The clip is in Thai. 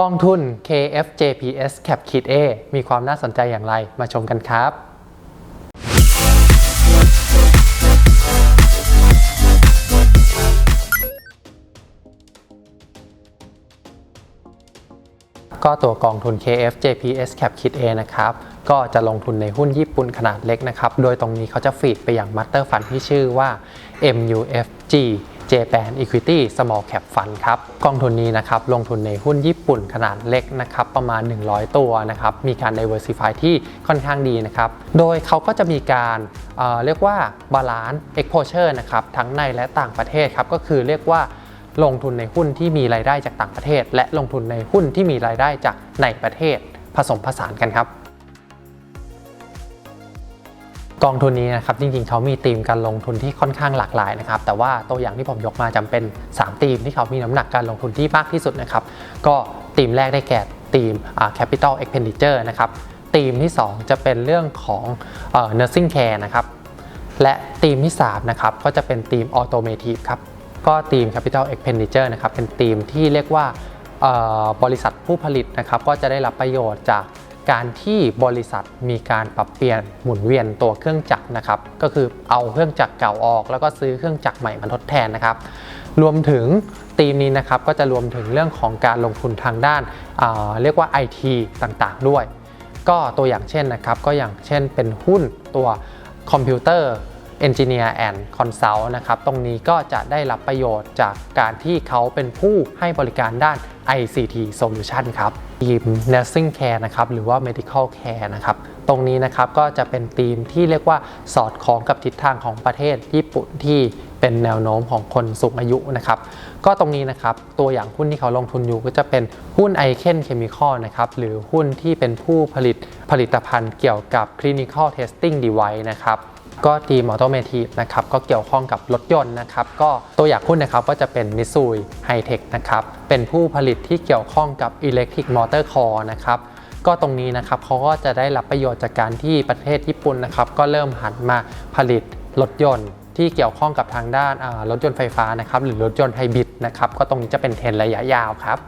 กองทุน KFJPS Cap Kit A มีความน่าสนใจอย่างไรมาชมกันครับ ก็ตัวกองทุน KFJPS Cap Kit A นะครับ ก็จะลงทุนในหุ้นญี่ปุ่นขนาดเล็กนะครับ โดยตรงนี้เขาจะฟีดไปอย่างมัตเตอร์ฟันที่ชื่อว่า MUFG Japan Equity Small Cap Fund ครับกองทุนนี้นะครับลงทุนในหุ้นญี่ปุ่นขนาดเล็กนะครับประมาณ 100 ตัวนะครับมีการ diversify ที่ค่อนข้างดีนะครับโดยเขาก็จะมีการเเรียกว่า balance exposure นะครับทั้งในและต่างประเทศครับก็คือเรียกว่าลงทุนในหุ้นที่มีรายได้จากต่างประเทศ และลงทุนในหุ้นที่มีรายได้จากในประเทศผสมผสานกันครับ กองทุนนี้นะครับจริงๆเขามีธีมการลงทุนที่ค่อนข้างหลากหลายนะครับแต่ว่าตัวอย่างที่ผมยกมาจำเป็น 3 ธีมที่เขามีน้ำหนักการลงทุนที่มากที่สุดนะครับก็ธีมแรกได้แก่ธีม capital expenditure นะครับธีมที่ 2 จะเป็นเรื่องของเอ่อ nursing care นะครับและธีมที่3นะครับก็จะเป็นธีม automotive ครับก็ธีม capital expenditure นะครับเป็นธีมที่เรียกว่าบริษัทผู้ผลิตนะครับก็จะได้รับประโยชน์จาก การที่บริษัทมีการปรับเปลี่ยนหมุนเวียนตัวเครื่องจักรนะครับ ก็คือเอาเครื่องจักรเก่าออก แล้วก็ซื้อเครื่องจักรใหม่มาทดแทนนะครับ รวมถึงธีมนี้นะครับก็จะรวมถึงเรื่องของการลงทุนทางด้านเาเรียกว่า IT ต่างๆ ด้วย ก็ตัวอย่างเช่นนะครับ ก็อย่างเช่นเป็นหุ้นตัวคอมพิวเตอร์ Engineer and Consult นะครับ ตรงนี้ก็จะได้รับประโยชน์จากการที่เขาเป็นผู้ให้บริการด้าน ICT Solution ครับทีม Nursing Care นะครับ หรือว่า Medical Care นะครับ ตรงนี้นะครับก็จะเป็นธีมที่เรียกว่าสอดคล้องกับทิศทางของประเทศญี่ปุ่นที่เป็นแนวโน้มของคนสูงอายุนะครับ ก็ตรงนี้นะครับ ตัวอย่างหุ้นที่เขาลงทุนอยู่ก็จะเป็นหุ้น i c a n Chemical นะครับ หรือหุ้นที่เป็นผู้ผลิตผลิตภัณฑ์เกี่ยวกับ Clinical Testing Device นะครับ ก็ทีมอเตอโตเมทีฟนะครับก็เกี่ยวข้องกับรถยนต์นะครับก็ตัวอย่างหุ้นนะครับก็จะเป็นมิซูยไฮเทคนะครับเป็นผู้ผลิตที่เกี่ยวข้องกับ Electric Motor Core นะครับก็ตรงนี้นะครับเขาก็จะได้รับประโยชน์จากการที่ประเทศญี่ปุ่นนะครับก็เริ่มหันมาผลิตรถยนต์ที่เกี่ยวข้องกับทางด้านรถยนต์ไฟฟ้านะครับหรือรถยนต์ไฮบริดนะครับก็ตรงนี้จะเป็นเทรนระยะยาวครับ